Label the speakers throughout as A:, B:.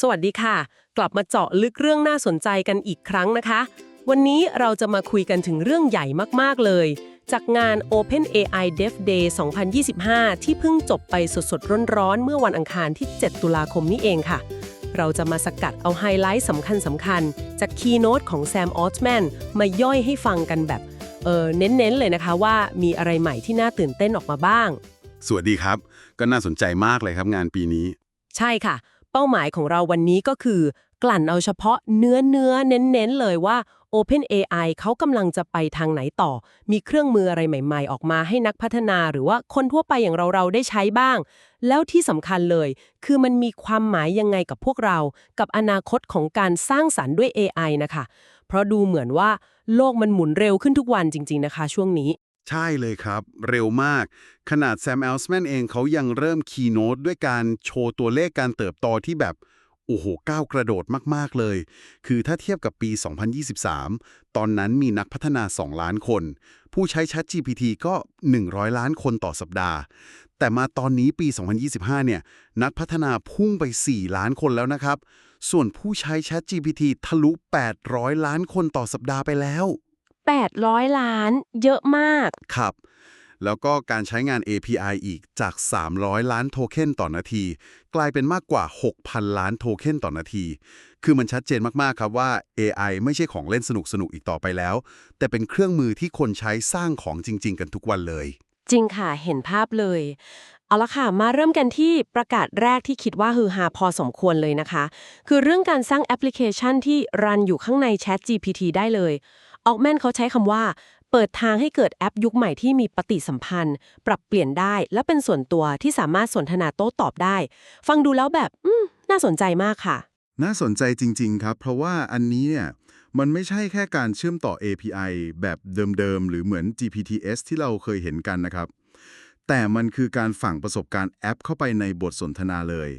A: สวัสดีค่ะ กลับมาเจาะลึกเรื่องน่าสนใจกันอีกครั้งนะคะ วันนี้เราจะมาคุยกันถึงเรื่องใหญ่มาก ๆ เลย จากงาน Open AI Dev Day 2025 ที่เพิ่งจบไปสดๆ ร้อนๆ เมื่อวันอังคารที่ 7 ตุลาคมนี้เองค่ะ เราจะมาสกัดเอาไฮไลท์สำคัญสำคัญๆจากคีย์โน้ตของแซมออสแมนมาย่อยให้ฟังกันแบบเออเน้นๆเลยนะคะว่ามีอะไรใหม่ที่น่าตื่นเต้นออกมาบ้าง
B: สวัสดีครับ ก็น่าสนใจมากเลยครับงานปีนี้
A: ใช่ค่ะเป้าหมายของเราวันนี้ก็คือ กลั่นเอาเฉพาะเนื้อเนื้อเน้นๆเลยว่า OpenAI เขากำลังจะไปทางไหนต่อ มีเครื่องมืออะไรใหม่ ๆ ออกมาให้นักพัฒนาหรือว่าคนทั่วไปอย่างเราๆได้ใช้บ้าง แล้วที่สำคัญเลย คือมันมีความหมายยังไงกับพวกเรา กับอนาคตของการสร้างสรรค์ด้วย AI นะคะ เพราะดูเหมือนว่า โลกมันหมุนเร็วขึ้นทุกวันจริง ๆนะคะ ช่วงนี้
B: ใช่เลยครับ เร็วมาก ขนาดแซม e อลสแมนเองเขายังเริ่มคีย์โน้ตด้วยการโชว์ตัวเลขการเติบโตที่แบบ โอ้โหก้าวกระโดดมาก ๆ เลย คือถ้าเทียบกับปี 2023 ตอนนั้นมีนักพัฒนา 2 ล้านคน ผู้ใช้ ChatGPT ก็ 100 ล้านคนต่อสัปดาห์ แต่มาตอนนี้ปี 2025 เนี่ย นักพัฒนาพุ่งไป 4 ล้านคนแล้วนะครับ ส่วนผู้ใช้ ChatGPT ทะลุ 800 ล้านคนต่อสัปดาห์ไปแล้ว
A: 800 ล้าน เยอะมาก
B: ครับ แล้วก็การใช้งาน API อีกจาก 300 ล้านโทเค็นต่อนาที กลายเป็นมากกว่า 6,000 ล้านโทเค็นต่อนาที คือมันชัดเจนมากๆครับว่า AI ไม่ใช่ของเล่นสนุกๆ อีกต่อไปแล้ว แต่เป็นเครื่องมือที่คนใช้สร้างของจริง ๆ กันทุกวันเลย
A: จริงค่ะ เห็นภาพเลย เอาละค่ะ มาเริ่มกันที่ประกาศแรกที่คิดว่าฮือฮาพอสมควรเลยนะคะ คือเรื่องการสร้างแอปพลิเคชันที่รันอยู่ข้างใน Chat GPT ได้เลย ออกแมนเขาใช้คำว่า เปิดทางให้เกิดแอปยุคใหม่ที่มีปฏิสัมพันธ์ ปรับเปลี่ยนได้และเป็นส่วนตัวที่สามารถสนทนาโต้ตอบได้ ฟังดูแล้วแบบอืน่าสนใจมากค่ะ
C: น่าสนใจจริง ๆ ครับ เพราะว่าอันนี้เนี่ยมันไม่ใช่แค่การเชื่อมต่อ API แบบเดิมๆ หรือเหมือน GPTs ที่เราเคยเห็นกันนะครับ แต่มันคือการฝังประสบการณ์แอปเข้าไปในบทสนทนาเลย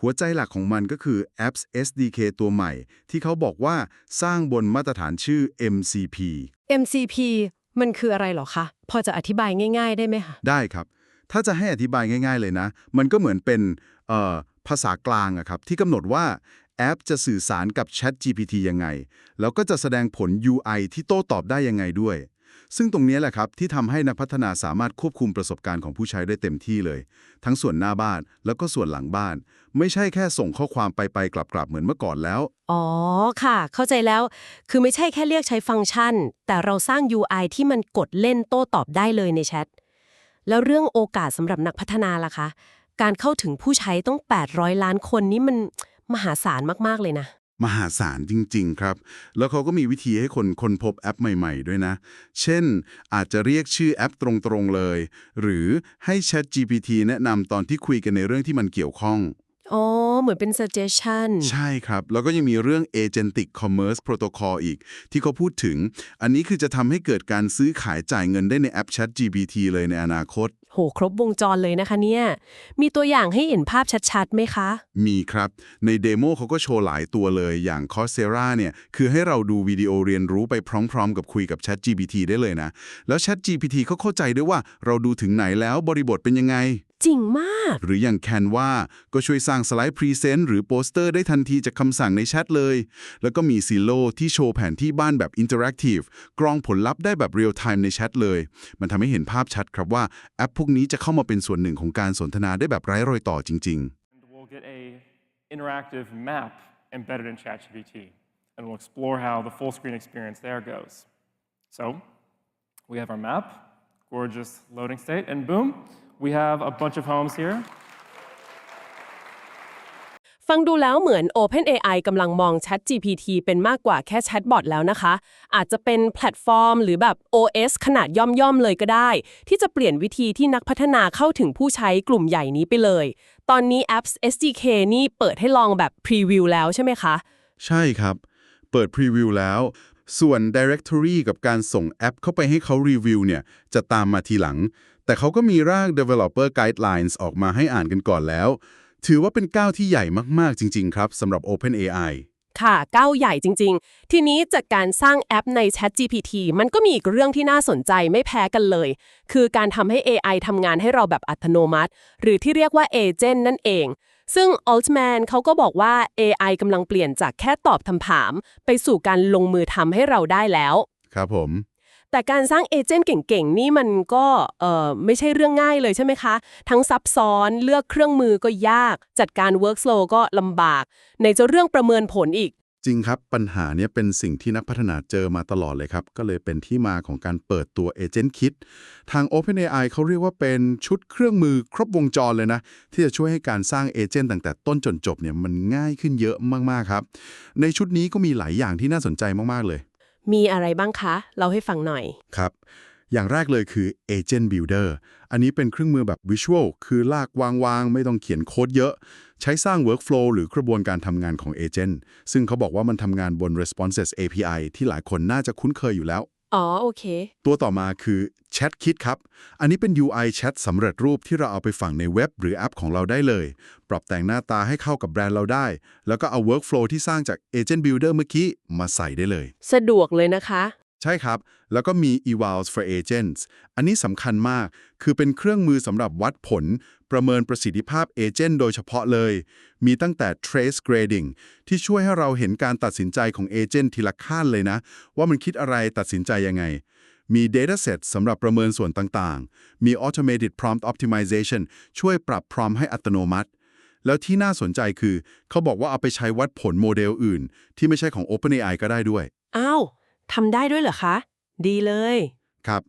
C: หัวใจหลักของมันก็คือ Apps SDK ตัวใหม่ ที่เขาบอกว่าสร้างบนมาตรฐานชื่อ MCP
A: MCP มันคืออะไรหรอคะ พอจะอธิบายง่าย ๆ ได้ไหมคะ
C: ได้ครับ ถ้าจะให้อธิบายง่าย ๆ เลยนะ มันก็เหมือนเป็นเอ่อภาษากลางอะครับที่กำหนดว่าแอปจะสื่อสารกับ Chat GPT ยังไง แล้วก็จะแสดงผล UI ที่โต้ตอบได้ยังไงด้วย ซึ่งตรงนี้แหละครับ ที่ทำให้นักพัฒนาสามารถควบคุมประสบการณ์ของผู้ใช้ได้เต็มที่เลย ทั้งส่วนหน้าบ้านแล้วก็ส่วนหลังบ้าน ไม่ใช่แค่ส่งข้อความไปๆกลับๆเหมือนเมื่อก่อนแล้ว
A: อ๋อค่ะ เข้าใจแล้ว คือไม่ใช่แค่เรียกใช้ฟังก์ชัน แต่เราสร้าง UI ที่มันกดเล่นโต้ตอบได้เลยในแชท แล้วเรื่องโอกาสสำหรับนักพัฒนาล่ะคะ การเข้าถึงผู้ใช้ต้อง 800 ล้านคนนี่มันมหาศาลมากๆเลยนะ
C: มหาศาลจริง ๆ ครับ แล้วเขาก็มีวิธีให้คนค้นพบแอปใหม่ ๆ ด้วยนะ เช่น อาจจะเรียกชื่อแอปตรง ๆ เลย หรือให้ Chat GPT แนะนำตอนที่คุยกันในเรื่องที่มันเกี่ยวข้อง
A: อ๋อ เหมือนเป็น suggestion
C: ใช่ครับ แล้วก็ยังมีเรื่อง Agentic Commerce Protocol อีก ที่เขาพูดถึง อันนี้คือจะทำให้เกิดการซื้อขายจ่ายเงินได้ในแอป Chat GPT เลยในอนาคต
A: โห ครบวงจรเลยนะคะเนี่ย มีตัวอย่างให้เห็นภาพชัดๆไหมคะ
C: มีครับ ในเดโมเขาก็โชว์หลายตัวเลย อย่าง Coursera เนี่ย คือให้เราดูวิดีโอเรียนรู้ไปพร้อม ๆ กับคุยกับ Chat GPT ได้เลยนะ แล้ว Chat GPT เขาเข้าใจด้วยว่าเราดูถึงไหนแล้วบริบทเป็นยังไง
A: จริงมาก
C: หรืออย่าง Canva ก็ช่วยสร้างสไลด์พรีเซนต์หรือโปสเตอร์ได้ทันทีจากคำสั่งในแชทเลย แล้วก็มี Zillow ที่โชว์แผนที่บ้านแบบอินเ r อร์แอคทีฟกรองผลลัพธ์ได้แบบเรียลไทม์ในแชทเลย มันทำให้เห็นภาพชัดครับว่าแอปพวกนี้จะเข้ามาเป็นส่วนหนึ่งของการสนทนาได้แบบไร้รอยต่อจริงๆ
D: We'll get a interactive map embedded in ChatGPT, and we'll explore how the full screen experience there goes. So we have our map, gorgeous loading state, and boom, we have a bunch of homes here.
A: ฟังดูแล้วเหมือน OpenAI กำลังมอง Chat GPT เป็นมากกว่าแค่แชทบอทแล้วนะคะ อาจจะเป็นแพลตฟอร์ม หรือแบบ OS ขนาดย่อมๆเลยก็ได้ ที่จะเปลี่ยนวิธีที่นักพัฒนาเข้าถึงผู้ใช้กลุ่มใหญ่นี้ไปเลย ตอนนี้ Apps SDK นี่เปิดให้ลองแบบพรีวิวแล้วใช่ไหมคะ
C: ใช่ครับ เปิดพรีวิวแล้ว ส่วน Directory กับการส่งแอปเข้าไปให้เขารีวิวเนี่ย จะตามมาทีหลัง แต่เขาก็มีร่าง Developer Guidelines ออกมาให้อ่านกันก่อนแล้ว ถือว่าเป็นก้าวที่ใหญ่มากๆจริง ๆ ครับสำหรับ OpenAI
A: ค่ะก้าวใหญ่จริง ๆ ทีนี้จากการสร้างแอปใน Chat GPT มันก็มีอีกเรื่องที่น่าสนใจไม่แพ้กันเลย คือการทำให้ AI ทำงานให้เราแบบอัตโนมัติ หรือที่เรียกว่า Agent นั่นเอง ซึ่ง Altman เขาก็บอกว่า AI กำลังเปลี่ยนจากแค่ตอบคำถาม ไปสู่การลงมือทำให้เราได้แล้ว
C: ครับผม
A: แต่การสร้างเอเจนต์เก่งๆ นี่มันก็เอ่อไม่ใช่เรื่องง่ายเลยใช่ไหมคะ ทั้งซับซ้อนเลือกเครื่องมือก็ยาก จัดการ workflow ก็ลำบาก ในจะเรื่องประเมินผลอีก
C: จริงครับ ปัญหาเนี้ยเป็นสิ่งที่นักพัฒนาเจอมาตลอดเลยครับ ก็เลยเป็นที่มาของการเปิดตัว Agent Kit ทาง OpenAI เขาเรียกว่าเป็นชุดเครื่องมือครบวงจรเลยนะ ที่จะช่วยให้การสร้างเอเจนต์ตั้งแต่ต้นจนจบเนี่ยมันง่ายขึ้นเยอะมากๆครับ ในชุดนี้ก็มีหลายอย่างที่น่าสนใจมากๆเลย
A: มีอะไรบ้างคะ เราให้ฟังหน่อย
C: ครับ อย่างแรกเลยคือ Agent Builder อันนี้เป็นเครื่องมือแบบ Visual คือลากวางๆ ไม่ต้องเขียนโค้ดเยอะ ใช้สร้าง Workflow หรือกระบวนการทำงานของ Agent ซึ่งเขาบอกว่ามันทำงานบน Responses API ที่หลายคนน่าจะคุ้นเคยอยู่แล้ว
A: อ๋อ โอเค
C: ตัวต่อมาคือ Chat Kit ครับ อันนี้เป็น UI Chat สำเร็จรูปที่เราเอาไปฝังในเว็บหรือแอปของเราได้เลย ปรับแต่งหน้าตาให้เข้ากับแบรนด์เราได้ แล้วก็เอา Workflow ที่สร้างจาก Agent Builder เมื่อกี้มาใส่ได้เลย
A: สะดวกเลยนะคะ
C: ใช่ครับ แล้วก็มี Evals for Agents อันนี้สำคัญมาก คือเป็นเครื่องมือสำหรับวัดผล ประเมินประสิทธิภาพเอเจนต์โดยเฉพาะเลย มีตั้งแต่ Trace Grading ที่ช่วยให้เราเห็นการตัดสินใจของเอเจนต์ทีละขั้นเลยนะ ว่ามันคิดอะไรตัดสินใจยังไง มี Dataset สำหรับประเมินส่วนต่างๆ มี Automated Prompt Optimization ช่วยปรับ prompt ให้อัตโนมัติ แล้วที่น่าสนใจคือ เขาบอกว่าเอาไปใช้วัดผลโมเดลอื่น ที่ไม่ใช่ของ OpenAI ก็ได้ด้วย
A: อ้าว ทำได้ด้วยเหรอคะ ดีเลย
C: ครับ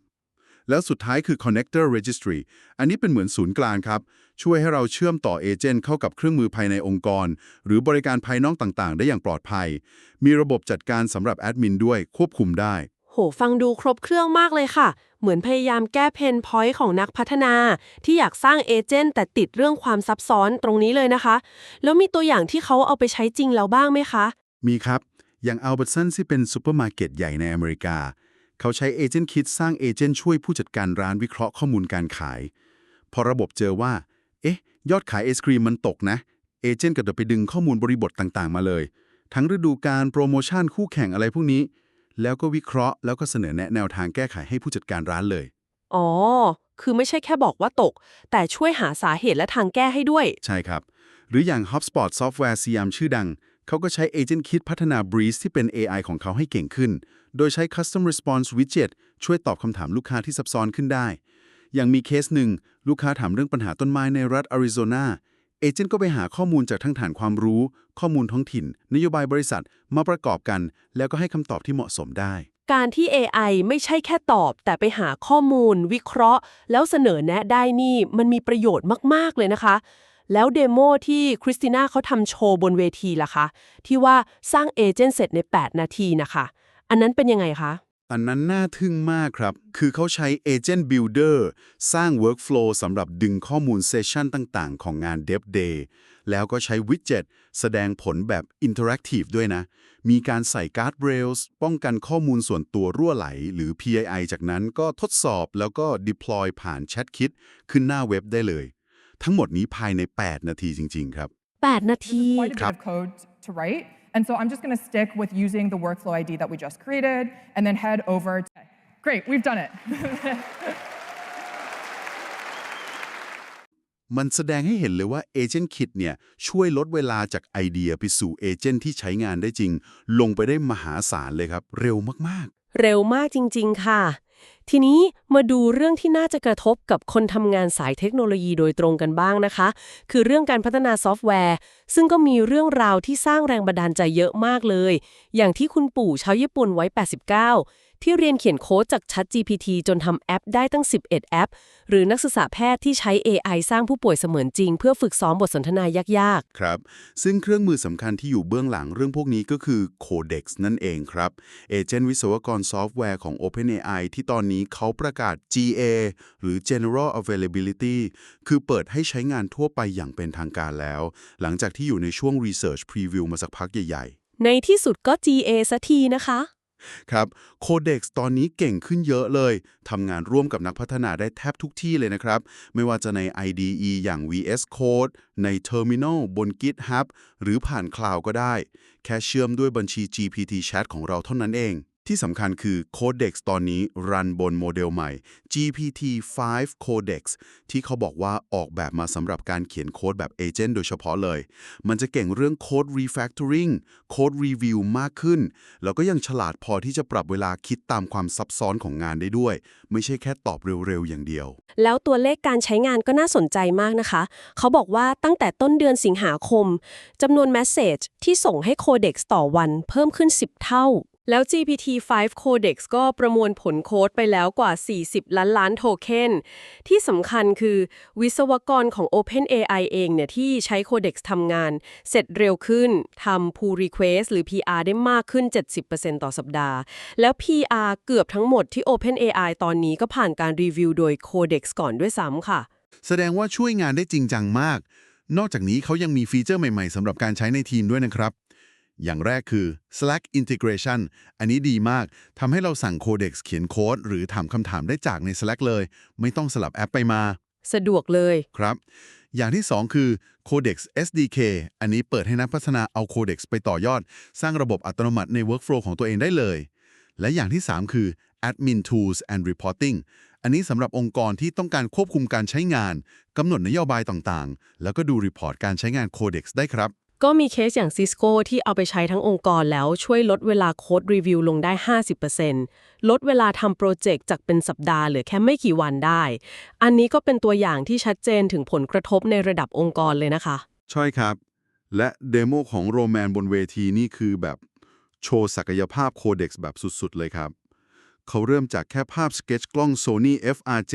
C: แล้วสุดท้ายคือ Connector Registry อันนี้เป็นเหมือนศูนย์กลางครับ ช่วยให้เราเชื่อมต่อเอเจนต์เข้ากับเครื่องมือภายในองค์กร หรือบริการภายนอกต่างๆ ได้อย่างปลอดภัย มีระบบจัดการสำหรับแอดมินด้วยควบคุมได้
A: โห ฟังดูครบเครื่องมากเลยค่ะ เหมือนพยายามแก้เพนพอยต์ของนักพัฒนา ที่อยากสร้างเอเจนต์แต่ติดเรื่องความซับซ้อนตรงนี้เลยนะคะ แล้วมีตัวอย่างที่เขาเอาไปใช้จริงแล้วบ้างไหมคะ
C: มีครับ อย่าง Albertsons ที่เป็นซูเปอร์มาร์เก็ตใหญ่ในอเมริกา เขาใช้เอเจนต์คิดสร้างเอเจนต์ช่วยผู้จัดการร้านวิเคราะห์ข้อมูลการขาย พอระบบเจอว่า เอ๊ะ ยอดขายไอศครีมมันตกนะ เอเจนต์ก็จะไปดึงข้อมูลบริบทต่างๆ มาเลย ทั้งฤดูการโปรโมชั่นคู่แข่งอะไรพวกนี้ แล้วก็วิเคราะห์แล้วก็เสนอแนะแนวทางแก้ไขให้ผู้จัดการร้านเลย
A: อ๋อ คือไม่ใช่แค่บอกว่าตก แต่ช่วยหาสาเหตุและทางแก้ให้ด้วย
C: ใช่ครับ หรืออย่าง HubSpot ซอฟต์แวร์ CRM ชื่อดัง เขาก็ใช้ Agent Kit พัฒนา Breeze ที่เป็น AI ของเขาให้เก่งขึ้น โดยใช้ Custom Response Widget ช่วยตอบคำถามลูกค้าที่ซับซ้อนขึ้นได้ อย่างมีเคสหนึ่ง ลูกค้าถามเรื่องปัญหาต้นไม้ในรัฐอาริโซนาเอเจนต์ก็ไปหาข้อมูลจากทั้งฐานความรู้ ข้อมูลท้องถิ่น นโยบายบริษัทมาประกอบกัน แล้วก็ให้คำตอบที่เหมาะสมได้
A: การที่ AI ไม่ใช่แค่ตอบ แต่ไปหาข้อมูล วิเคราะห์ แล้วเสนอแนะได้นี่ มันมีประโยชน์มาก ๆ เลยนะคะ แล้วเดโมที่คริสติน่าเขาทำโชว์บนเวทีล่ะคะ ที่ว่าสร้างเอเจนต์เสร็จใน 8 นาทีนะคะ อันนั้นเป็นยังไงคะ
C: อันนั้นน่าทึ่งมากครับ คือเขาใช้ Agent Builder สร้าง Workflow สำหรับดึงข้อมูลเซสชันต่างๆ ของงาน Dev Day แล้วก็ใช้ Widget แสดงผลแบบ Interactive ด้วยนะ มีการใส่ Guardrails ป้องกันข้อมูลส่วนตัวรั่วไหล หรือ PII จากนั้นก็ทดสอบแล้วก็ deploy ผ่าน ChatKit ขึ้นหน้าเว็บได้เลย ทั้งหมดนี้ภายใน 8 นาทีจริง ๆ ครับ
A: 8 นาที
E: quite a bit of code to write. And so I'm just going to stick with using the workflow ID that we just created and then head over to. Great, we've done it.
C: มันแสดงให้เห็นเลยว่า Agent Kit เนี่ยช่วยลดเวลาจากไอเดียไปสู่เอเจนต์ที่ใช้งานได้จริง ลงไปได้มหาศาลเลยครับ เร็วมาก
A: เร็วมากจริง ๆ ค่ะ ทีนี้มาดูเรื่องที่น่าจะกระทบกับคนทำงานสายเทคโนโลยีโดยตรงกันบ้างนะคะ คือเรื่องการพัฒนาซอฟต์แวร์ ซึ่งก็มีเรื่องราวที่สร้างแรงบันดาลใจเยอะมากเลย อย่างที่คุณปู่ชาวญี่ปุ่นไว้ 89 ที่เรียนเขียนโค้ดจาก ChatGPT จนทำแอปได้ตั้ง 11 แอป หรือนักศึกษาแพทย์ที่ใช้ AI สร้างผู้ป่วยเสมือนจริง เพื่อฝึกซ้อมบทสนทนายาก
C: ๆ ครับ ซึ่งเครื่องมือสำคัญที่อยู่เบื้องหลังเรื่องพวกนี้ก็คือ Codex นั่นเองครับเอเจนต์วิศวกรซอฟต์แวร์ของ OpenAI ที่ตอนนี้เขาประกาศ GA หรือ General Availability คือเปิดให้ใช้งานทั่วไปอย่างเป็นทางการแล้ว หลังจากที่อยู่ในช่วง Research Preview มาสักพักใหญ่ๆ
A: ๆในที่สุดก็ GA สักทีนะคะ
C: ครับ Codex ตอนนี้เก่งขึ้นเยอะเลยทำงานร่วมกับนักพัฒนาได้แทบทุกที่เลยนะครับ ไม่ว่าจะใน IDE อย่าง VS Code ใน Terminal บน GitHub หรือผ่านคลาวก็ได้ แค่เชื่อมด้วยบัญชี GPT Chat ของเราเท่านั้นเอง ที่สำคัญคือ Codex ตอนนี้รันบนโมเดลใหม่ GPT-5 Codex ที่เขาบอกว่าออกแบบมาสำหรับการเขียนโค้ดแบบเอเจนต์โดยเฉพาะเลย มันจะเก่งเรื่องโค้ด refactoring โค้ด review มากขึ้น แล้วก็ยังฉลาดพอที่จะปรับเวลาคิดตามความซับซ้อนของงานได้ด้วย ไม่ใช่แค่ตอบเร็ว ๆ อย่างเดียว
A: แล้วตัวเลขการใช้งานก็น่าสนใจมากนะคะ เขาบอกว่าตั้งแต่ต้นเดือนสิงหาคมจำนวนแมสเซจที่ส่งให้ Codex ต่อวันเพิ่มขึ้น 10 เท่า แล้ว GPT-5 Codex ก็ประมวลผลโค้ดไปแล้วกว่า 40 ล้านล้านโทเค็น ที่สำคัญคือวิศวกรของ OpenAI เองเนี่ยที่ใช้ Codex ทำงาน เสร็จเร็วขึ้นทำ pull request หรือ PR ได้มากขึ้น 70%ต่อสัปดาห์ แล้ว PR เกือบทั้งหมดที่ OpenAI ตอนนี้ก็ผ่านการรีวิวโดย Codex ก่อนด้วยซ้ำค่ะ
C: แสดงว่าช่วยงานได้จริงจังมาก นอกจากนี้เขายังมีฟีเจอร์ใหม่ๆสำหรับการใช้ในทีมด้วยนะครับ อย่างแรกคือ Slack Integration อันนี้ดีมาก ทำให้เราสั่ง Codex เขียนโค้ด หรือถามคำถามได้จากใน Slack เลย ไม่ต้องสลับแอปไปมา
A: สะดวกเลย
C: ครับ อย่างที่ 2 คือ Codex SDK อันนี้เปิดให้นักพัฒนาเอา Codex ไปต่อยอด สร้างระบบอัตโนมัติใน Workflow ของตัวเองได้เลย และอย่างที่ 3 คือ Admin Tools and Reporting อันนี้สำหรับองค์กรที่ต้องการควบคุมการใช้งานกำหนดนโยบายต่างๆ แล้วก็ดูรีพอร์ตการใช้งาน Codex ได้ครับ
A: ก็มีเคสอย่าง Cisco ที่เอาไปใช้ทั้งองค์กรแล้วช่วยลดเวลาโค้ดรีวิวลงได้ 50%ลดเวลาทำโปรเจกต์จากเป็นสัปดาห์เหลือแค่ไม่กี่วันได้ อันนี้ก็เป็นตัวอย่างที่ชัดเจนถึงผลกระทบในระดับองค์กรเลยนะคะ
C: ใช่ครับ และเดโมของโรแมนบนเวทีนี่คือแบบ โชว์ศักยภาพ Codex แบบสุด ๆ เลยครับ เขาเริ่มจากแค่ภาพสเก็ตกล้อง Sony FR7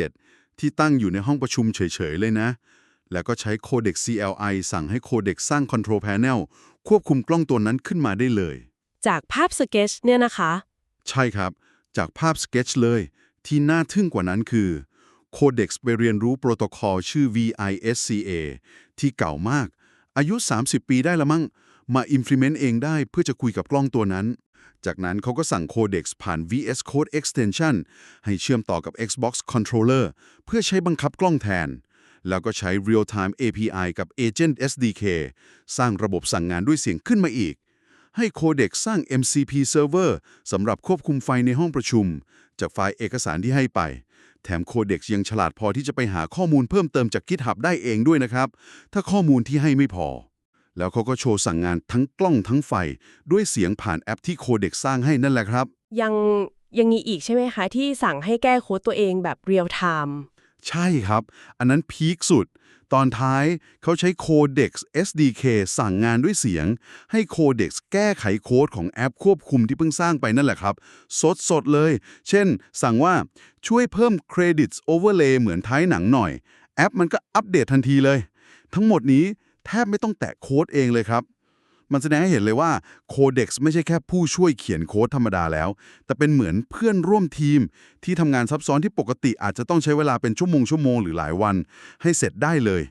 C: ที่ตั้งอยู่ในห้องประชุมเฉย ๆ เลยนะ แล้วก็ใช้ Codex CLI สั่งให้ Codex สร้าง Control Panel ควบคุมกล้องตัวนั้นขึ้นมาได้เลย
A: จากภาพสเก็ตเนี่ยนะคะ
C: ใช่ครับ จากภาพสเก็ตเลย ที่น่าทึ่งกว่านั้นคือ Codex ไปเรียนรู้โปรโตคอลชื่อ VISCA ที่เก่ามาก อายุ 30 ปีได้ละมั้ง มา implement เองได้เพื่อจะคุยกับกล้องตัวนั้น จากนั้นเขาก็สั่ง Codex ผ่าน VS Code Extension ให้เชื่อมต่อกับ Xbox Controller เพื่อใช้บังคับกล้องแทน แล้วก็ใช้ Real Time API กับ Agent SDK สร้างระบบสั่งงานด้วยเสียงขึ้นมาอีก ให้ Codex สร้าง MCP Server สำหรับควบคุมไฟในห้องประชุม จากไฟล์เอกสารที่ให้ไป แถม Codex ยังฉลาดพอที่จะไปหาข้อมูลเพิ่มเติมจาก GitHub ได้เองด้วยนะครับ ถ้าข้อมูลที่ให้ไม่พอ แล้วเขาก็โชว์สั่งงานทั้งกล้องทั้งไฟ ด้วยเสียงผ่านแอปที่ Codex สร้างให้นั่นแหละครับ
A: ยังยังมีอีกใช่ไหมคะ ที่สั่งให้แก้โค้ดตัวเองแบบเรียลไทม์
C: ใช่ครับ อันนั้นพีคสุด ตอนท้ายเขาใช้ Codex SDK สั่งงานด้วยเสียง ให้ Codex แก้ไขโค้ดของแอปควบคุมที่เพิ่งสร้างไปนั่นแหละครับสดสดๆเลย เช่น สั่งว่าช่วยเพิ่ม Credits Overlay เหมือนท้ายหนังหน่อย แอปมันก็อัปเดตทันทีเลย ทั้งหมดนี้แทบไม่ต้องแตะโค้ดเองเลยครับ มันแสดงให้เห็นเลยว่า Codex ไม่ใช่แค่ผู้ช่วยเขียนโค้ดธรรมดาแล้ว แต่เป็นเหมือนเพื่อนร่วมทีม ที่ทำงานซับซ้อนที่ปกติอาจจะต้องใช้เวลาเป็นชั่วโมงชั่วโมงหรือหลายวัน ให้เสร็จได้เลย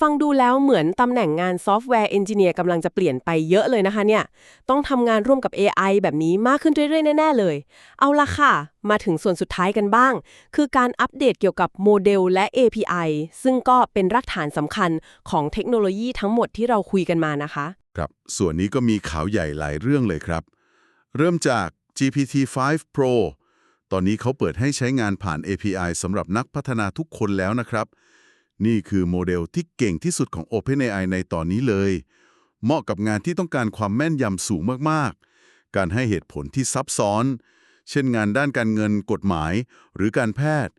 A: ฟังดูแล้วเหมือนตำแหน่งงานซอฟต์แวร์เอนจิเนียร์กำลังจะเปลี่ยนไปเยอะเลยนะคะเนี่ย ต้องทำงานร่วมกับ AI แบบนี้มากขึ้นเรื่อยๆ แน่ๆเลย เอาละค่ะ มาถึงส่วนสุดท้ายกันบ้าง คือการอัปเดตเกี่ยวกับโมเดลและ API ซึ่งก็เป็นรากฐานสำคัญของเทคโนโลยีทั้งหมดที่เราคุยกันมานะคะ
C: ครับ ส่วนนี้ก็มีข่าวใหญ่หลายเรื่องเลยครับ เริ่มจาก GPT-5 Pro ตอนนี้เขาเปิดให้ใช้งานผ่าน API สำหรับนักพัฒนาทุกคนแล้วนะครับ นี่คือโมเดลที่เก่งที่สุดของ OpenAI ในตอนนี้เลย เหมาะกับงานที่ต้องการความแม่นยำสูงมากๆ การให้เหตุผลที่ซับซ้อน เช่นงานด้านการเงินกฎหมาย หรือการแพทย์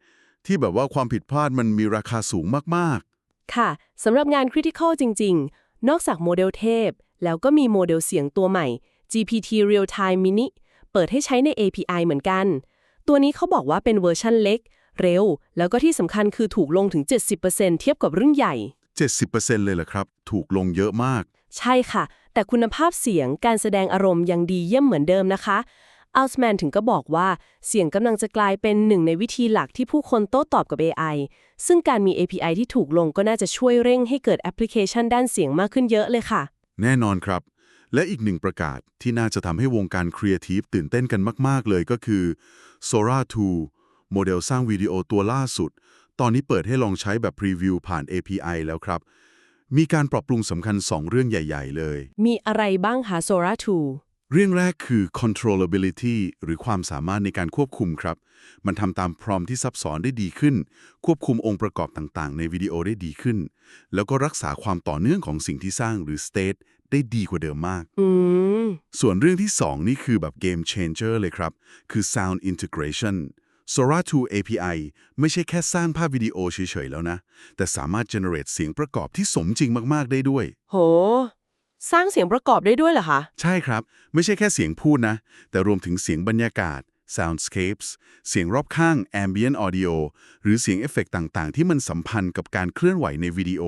C: ที่แบบว่าความผิดพลาดมันมีราคาสูงมากๆ
A: ค่ะสำหรับงาน Critical จริง ๆ นอกจากโมเดลเทพ แล้วก็มีโมเดลเสียงตัวใหม่ GPT Real Time Mini เปิดให้ใช้ใน API เหมือนกัน ตัวนี้เขาบอกว่าเป็นเวอร์ชันเล็ก เร็ว แล้วก็ที่สำคัญคือถูกลงถึง 70%เทียบกับรุ่นใหญ่
C: 70%เลยเหรอครับ ถูกลงเยอะมาก
A: ใช่ค่ะ แต่คุณภาพเสียงการแสดงอารมณ์ยังดีเยี่ยมเหมือนเดิมนะคะอัลสแมนถึงก็บอกว่าเสียงกำลังจะกลายเป็นหนึ่งในวิธีหลักที่ผู้คนโต้ตอบกับ AI ซึ่งการมี API ที่ถูกลงก็น่าจะช่วยเร่งให้เกิดแอปพลิเคชันด้านเสียงมากขึ้นเยอะเลยค่ะ
C: แน่นอนครับ และอีกหนึ่งประกาศที่น่าจะทำให้วงการครีเอทีฟตื่นเต้นกันมาก ๆ เลยก็คือ Sora 2 โมเดลสร้างวิดีโอตัวล่าสุด ตอนนี้เปิดให้ลองใช้แบบพรีวิวผ่าน API แล้วครับ มีการปรับปรุงสำคัญ 2 เรื่องใหญ่ ๆ เลย
A: มีอะไรบ้างคะ Sora 2
B: เรื่องแรกคือ controllability หรือความสามารถในการควบคุมครับ มันทำตามพรอมที่ซับซ้อนได้ดีขึ้น ควบคุมองค์ประกอบต่างๆ ในวิดีโอได้ดีขึ้น แล้วก็รักษาความต่อเนื่องของสิ่งที่สร้างหรือ state ได้ดีกว่าเดิมมาก
A: อืม
B: ส่วนเรื่องที่ 2 นี่คือแบบ game changer เลยครับ คือ sound integration Sora 2 API ไม่ใช่แค่สร้างภาพวิดีโอเฉยๆแล้วนะ แต่สามารถ generate เสียงประกอบที่สมจริงมากๆได้ด้วย
A: โห สร้างเสียงประกอบได้ด้วยเหรอคะ
B: ใช่ครับ ไม่ใช่แค่เสียงพูดนะ แต่รวมถึงเสียงบรรยากาศ soundscapes เสียงรอบข้าง ambient audio หรือเสียงเอฟเฟกต์ต่างๆ ที่มันสัมพันธ์กับการเคลื่อนไหวในวิดีโอ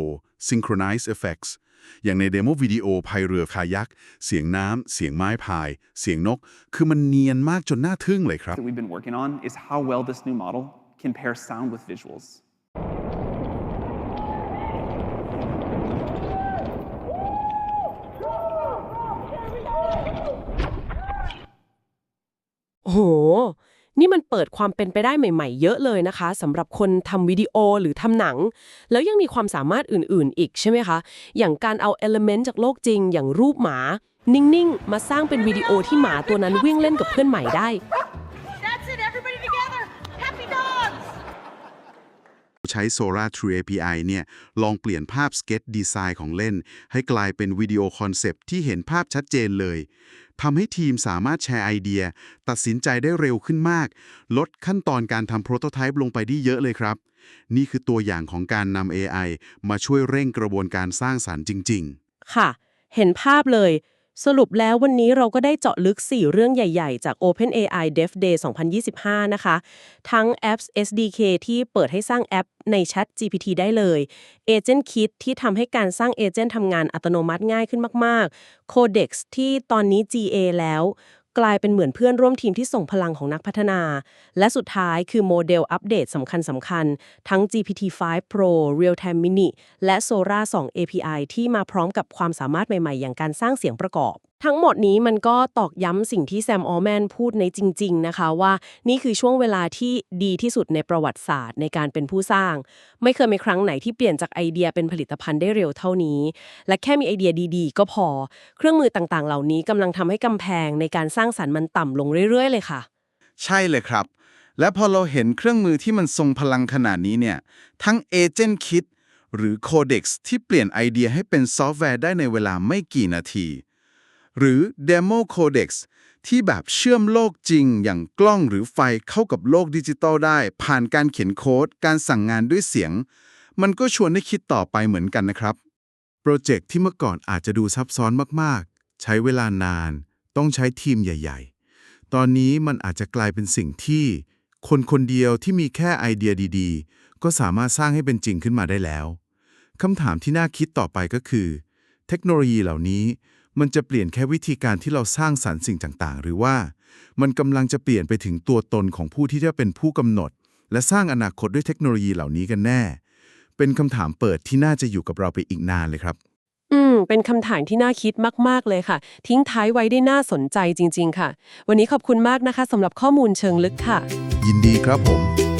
B: synchronized effects อย่างในเดโมวิดีโอพายเรือคายัก เสียงน้ำ เสียงไม้พาย เสียงนก คือมันเนียนมากจนน่าทึ่งเลยครับ
F: that we've been working on is how well this new model can pair sound with visuals.
A: โอ้โห นี่มันเปิดความเป็นไปได้ใหม่ ๆ เยอะเลยนะคะสำหรับคนทำวิดีโอหรือทำหนัง แล้วยังมีความสามารถอื่นๆ อีกใช่ไหมคะ อย่างการเอาเอลเมนต์จากโลกจริง อย่างรูปหมา นิ่ง ๆ มาสร้างเป็นวิดีโอที่หมาตัวนั้นวิ่งเล่นกับเพื่อนใหม่ได้
B: ใช้ Sora True API เนี่ยลองเปลี่ยนภาพ Sketch Design ของเล่น ให้กลายเป็นวิดีโอคอนเซปต์ที่เห็นภาพชัดเจนเลยทำให้ทีมสามารถแชร์ไอเดีย ตัดสินใจได้เร็วขึ้นมาก ลดขั้นตอนการทำโปรโตไทป์ลงไปได้เยอะเลยครับ นี่คือตัวอย่างของการนำ AI มาช่วยเร่งกระบวนการสร้างสารรค์จริง ๆ
A: ค่ะ เห็นภาพเลย สรุปแล้ววันนี้เราก็ได้เจาะลึก 4 เรื่องใหญ่ๆ จาก OpenAI Dev Day 2025 นะคะ ทั้งแอป SDK ที่เปิดให้สร้างแอปใน Chat GPT ได้เลย Agent Kit ที่ทำให้การสร้างเอเจนต์ทำงานอัตโนมัติง่ายขึ้นมากๆ Codex ที่ตอนนี้ GA แล้ว กลายเป็นเหมือนเพื่อนร่วมทีมที่ส่งพลังของนักพัฒนา และสุดท้ายคือโมเดลอัปเดตสำคัญสำคัญๆทั้ง GPT-5 Pro Realtime Mini และ Sora 2 API ที่มาพร้อมกับความสามารถใหม่ ๆ อย่างการสร้างเสียงประกอบ ทั้งหมดนี้มันก็ตอกย้ำสิ่งที่แซมออแมนพูดในจริง ๆ นะคะว่านี่คือช่วงเวลาที่ดีที่สุดในประวัติศาสตร์ในการเป็นผู้สร้าง ไม่เคยมีครั้งไหนที่เปลี่ยนจากไอเดียเป็นผลิตภัณฑ์ได้เร็วเท่านี้ และแค่มีไอเดียดีๆ ก็พอ เครื่องมือต่างๆ เหล่านี้กำลังทำให้กำแพงในการสร้างสรรค์มันต่ำลงเรื่อย ๆ เลยค่ะ
C: ใช่เลยครับ และพอเราเห็นเครื่องมือที่มันทรงพลังขนาดนี้เนี่ยทั้ง Agent Kit หรือ Codex ที่เปลี่ยนไอเดียให้เป็นซอฟต์แวร์ได้ในเวลาไม่กี่นาที หรือ Demo Codex ที่แบบเชื่อมโลกจริงอย่างกล้องหรือไฟเข้ากับโลกดิจิตอลได้ ผ่านการเขียนโค้ด การสั่งงานด้วยเสียง มันก็ชวนให้คิดต่อไปเหมือนกันนะครับ โปรเจกต์ที่เมื่อก่อนอาจจะดูซับซ้อนมากๆ ใช้เวลานาน ต้องใช้ทีมใหญ่ ๆ ตอนนี้มันอาจจะกลายเป็นสิ่งที่ คนคนเดียวที่มีแค่ไอเดียดีๆ ก็สามารถสร้างให้เป็นจริงขึ้นมาได้แล้วคำถามที่น่าคิดต่อไปก็คือ เทคโนโลยีเหล่านี้ มันจะเปลี่ยนแค่วิธีการที่เราสร้างสรรค์สิ่งต่างๆ หรือว่า มันกำลังจะเปลี่ยนไปถึงตัวตนของผู้ที่จะเป็นผู้กำหนด และสร้างอนาคตด้วยเทคโนโลยีเหล่านี้กันแน่ เป็นคำถามเปิดที่น่าจะอยู่กับเราไปอีกนานเลยครับ
A: อืม เป็นคำถามที่น่าคิดมาก ๆ เลยค่ะ ทิ้งท้ายไว้ได้น่าสนใจจริง ๆ ค่ะ วันนี้ขอบคุณมากนะคะสำหรับข้อมูลเชิงลึกค่ะ
C: ยินดีครับผม